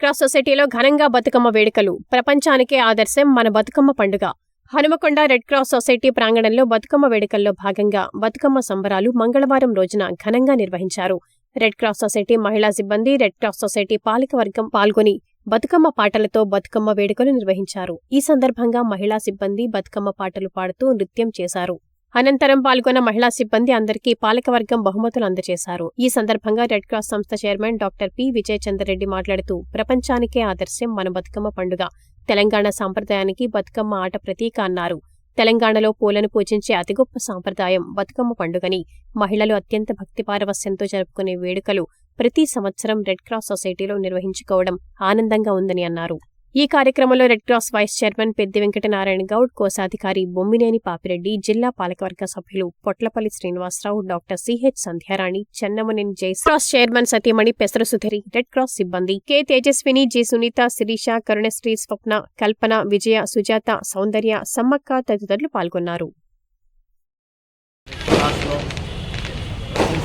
Cross సొసైటీలో ఘనంగా బతుకమ్మ వేడుకలు. ప్రపంచానికే ఆదర్శం మన బతుకమ్మ పండుగ. హనుమకొండ రెడ్ క్రాస్ సొసైటీ ప్రాంగణంలో బతుకమ్మ వేడుకల్లో భాగంగా బతుకమ్మ సంబరాలు మంగళవారం రోజున ఘనంగా నిర్వహించారు. రెడ్ క్రాస్ సొసైటీ మహిళా సిబ్బంది రెడ్ క్రాస్ సొసైటీ పాలకవర్గం పాల్గొని బతుకమ్మ పాటలతో బతుకమ్మ వేడుకలు నిర్వహించారు. ఈ సందర్భంగా మహిళా సిబ్బంది బతుకమ్మ పాటలు పాడుతూ నృత్యం చేశారు. అనంతరం పాల్గొన్న మహిళా సిబ్బంది అందరికీ పాలకవర్గం బహుమతులు అందజేశారు. ఈ సందర్భంగా రెడ్ క్రాస్ సంస్థ చైర్మన్ డాక్టర్ పి విజయచంద్రరెడ్డి మాట్లాడుతూ ప్రపంచానికే ఆదర్శం మన బతుకమ్మ పండుగ. తెలంగాణ సాంప్రదాయానికి బతుకమ్మ ఆట ప్రతీక అన్నారు. తెలంగాణలో పూలను పూజించే అతి గొప్ప సాంప్రదాయం బతుకమ్మ పండుగని మహిళలు అత్యంత భక్తి పారవస్యంతో జరుపుకునే వేడుకలు ప్రతి సంవత్సరం రెడ్ క్రాస్ సొసైటీలో నిర్వహించుకోవడం ఆనందంగా ఉందని అన్నారు. ఈ కార్యక్రమంలో red cross vice chairman Peddi Venkatanarayana Goud కోశాధికారి బొమ్మినేని పాపిరెడ్డి జిల్లా పాలకవర్గ సభ్యులు పొట్లపల్లి శ్రీనివాసరావు డాక్టర్ సిహెచ్ సంధ్యారాణి చెన్నమనేని జై క్రాస్ చైర్మన్ సతీమణి పెసర సుధరి రెడ్ క్రాస్ సిబ్బంది కె తేజస్విని జి సునీత శిరీష కరుణశ్రీ స్వప్న కల్పన విజయ సుజాత సౌందర్య సమ్మక్క తదితరులు పాల్గొన్నారు.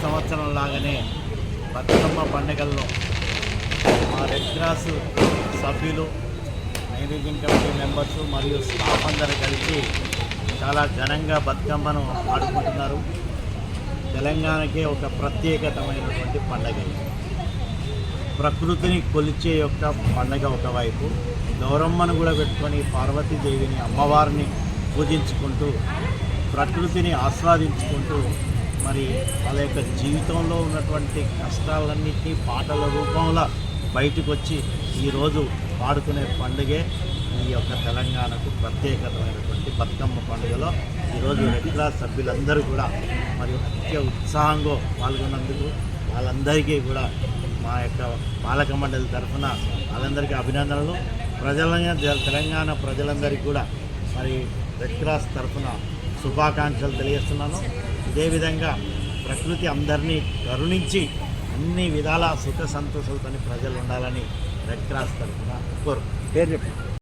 సంవత్సరం లాగానే బతుకమ్మ పండుగల్లో మా రెడ్ క్రాస్ సభ్యులు మేనేజింగ్ కమిటీ మెంబర్స్ మరియు స్టాఫ్ అందరూ కలిసి చాలా ఘనంగా బతుకమ్మను ఆడుకుంటున్నారు. తెలంగాణకే ఒక ప్రత్యేకతమైనటువంటి పండగ ప్రకృతిని కొలిచే యొక్క పండగ ఒకవైపు గౌరమ్మను కూడా పెట్టుకొని పార్వతీదేవిని అమ్మవారిని పూజించుకుంటూ ప్రకృతిని ఆస్వాదించుకుంటూ మరి వాళ్ళ యొక్క జీవితంలో ఉన్నటువంటి కష్టాలన్నింటినీ పాటల రూపంలో బయటకు వచ్చి ఈరోజు పాడుకునే పండుగే ఈ యొక్క తెలంగాణకు ప్రత్యేకమైనటువంటి బతుకమ్మ పండుగలో ఈరోజు రెడ్ క్రాస్ సభ్యులందరూ కూడా మరియు అత్య ఉత్సాహంగా పాల్గొన్నందుకు వాళ్ళందరికీ కూడా మా యొక్క పాలక మండలి తరఫున వాళ్ళందరికీ అభినందనలు. ప్రజల తెలంగాణ ప్రజలందరికీ కూడా మరి రెడ్ క్రాస్ తరఫున శుభాకాంక్షలు తెలియజేస్తున్నాను. ఇదే విధంగా ప్రకృతి అందరినీ కరుణించి అన్ని విధాల సుఖ సంతోషాలతో ప్రజలు ఉండాలని రెడ్ క్రాస్ తరఫున కోరు పేరు చెప్పండి.